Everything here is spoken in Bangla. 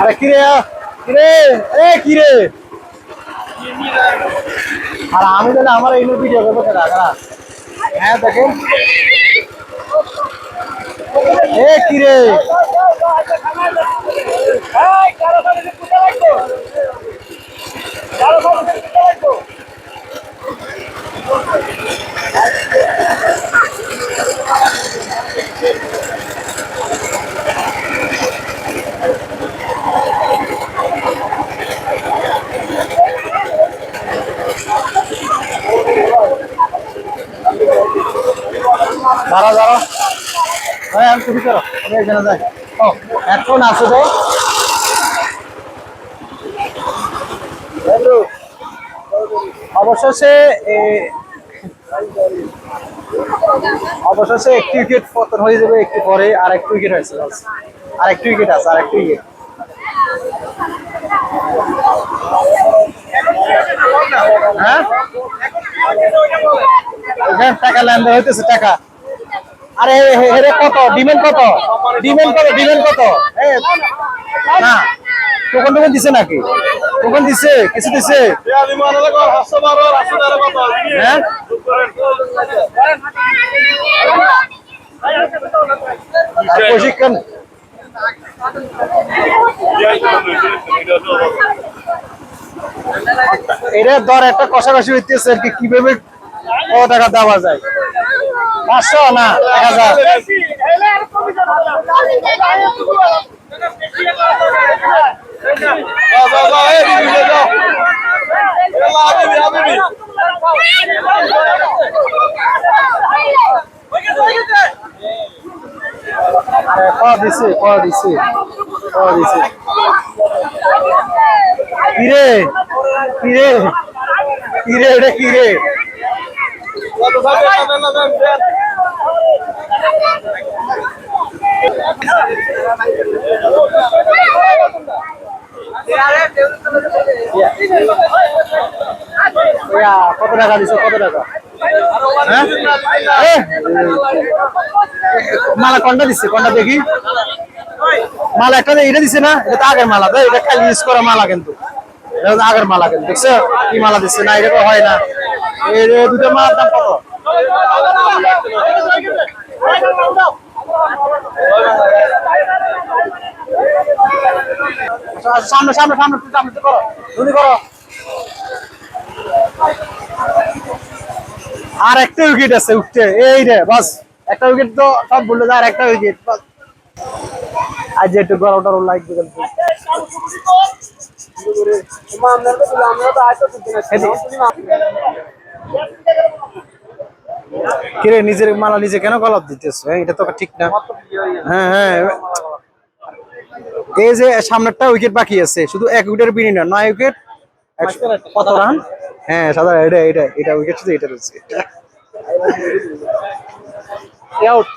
আরে কিরে কিরে, এ কিরে? আর আমি তাহলে আমার এই ভিডিও করব কেনা? হ্যাঁ দেখো। এ কিরে? দাঁড়া দাঁড়া হ্যাঁ তুমি করো আমি এখানে যাই। ও, এখন আছে তো। অবশেষে অবশেষে একটি উইকেট পতন হয়ে যাবে একটু পরে, আর একটু উইকেট হয়েছে আর একটু উইকেট আছে, আর একটু উইকেট হ্যাঁ? টাকা লেনদেন হইতেছে, টাকা। আরে হেরে কত? ডিমেন্ড কত? ডিমেন্ড কত ডিমেন্ড কত? না, টোকন টোকন দিছে নাকি? টোকন দিছে, কিছু দিছে? হ্যাঁ? প্রশিক্ষণ? এটা দর একটা কষাকষি হইতেছে, আর কি, কীভাবে কত টাকা দেওয়া যায়? পাঁচশো না এক হাজার। দিছে ক দিছে ক দিছে। কিরে? কিরে? কিরে এটা কিরে? কত টাকা দিছো কত টাকা মালা কোনটা দিচ্ছে কোনটা দেখি? মালা একটা এটা দিছে না? এটা তো আগের মালা এটা খালি ইউজ করা মালা কিন্তু। আগের মালা কিন্তু, দেখছ? কি মালা দিচ্ছে না, এটা হয় না। এই দুটো মালার দাম কত সামনে সামনে সামনে সামনে করো তুমি করো। আর একটা উইকেট আছে উঠতে। এই রে বাস। একটা উইকেট তো সব বললে আর একটা উইকেট বাস। আজ একটু গরম টরম লাগবে কিন্তু কিরে নিজের মালা নিজে কেন গলাপ দিতেছ? এটা তো ঠিক না। হ্যাঁ হ্যাঁ। এই যে সামনেরটা উইকেট বাকি আছে, শুধু এক উইকেটের না নয় উইকেট কত রান? হ্যাঁ সাদা এটা এটা এটা উইকেট শুধু এটা রয়েছে। আউট